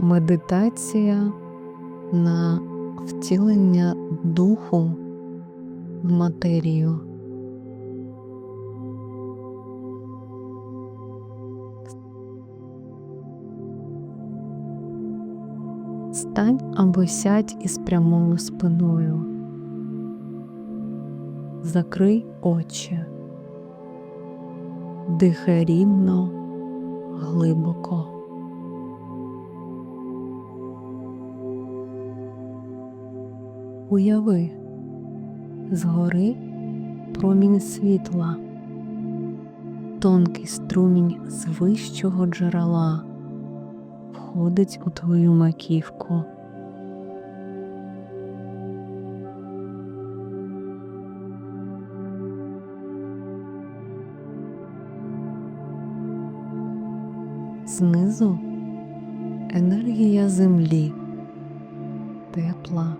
Медитація на втілення духу в матерію. Стань або сядь із прямою спиною. Закрий очі. Дихай рівно, глибоко. Уяви, згори промінь світла, тонкий струмінь з вищого джерела входить у твою маківку. Знизу енергія землі, тепла,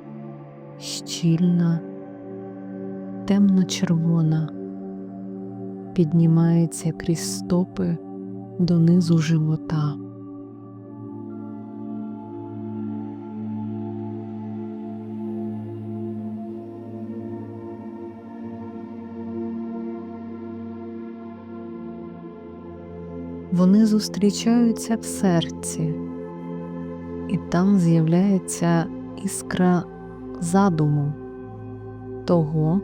щільна, темно-червона, піднімається крізь стопи донизу живота. Вони зустрічаються в серці, і там з'являється іскра задуму того,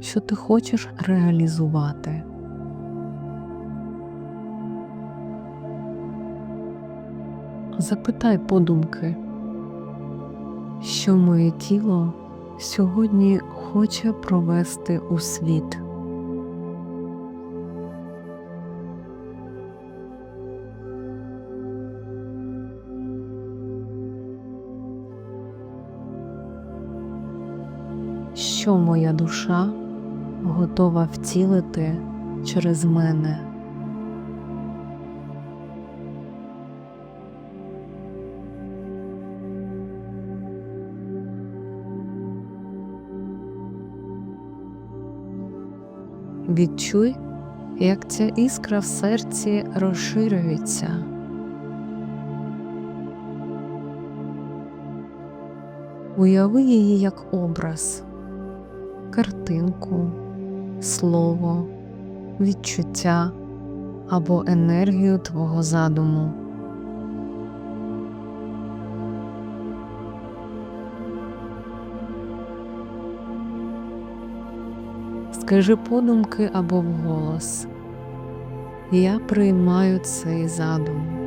що ти хочеш реалізувати. Запитай подумки, що моє тіло сьогодні хоче провести у світ. Що моя душа готова втілити через мене. Відчуй, як ця іскра в серці розширюється. Уяви її як образ, картинку, слово, відчуття або енергію твого задуму. Скажи подумки або вголос. Я приймаю цей задум.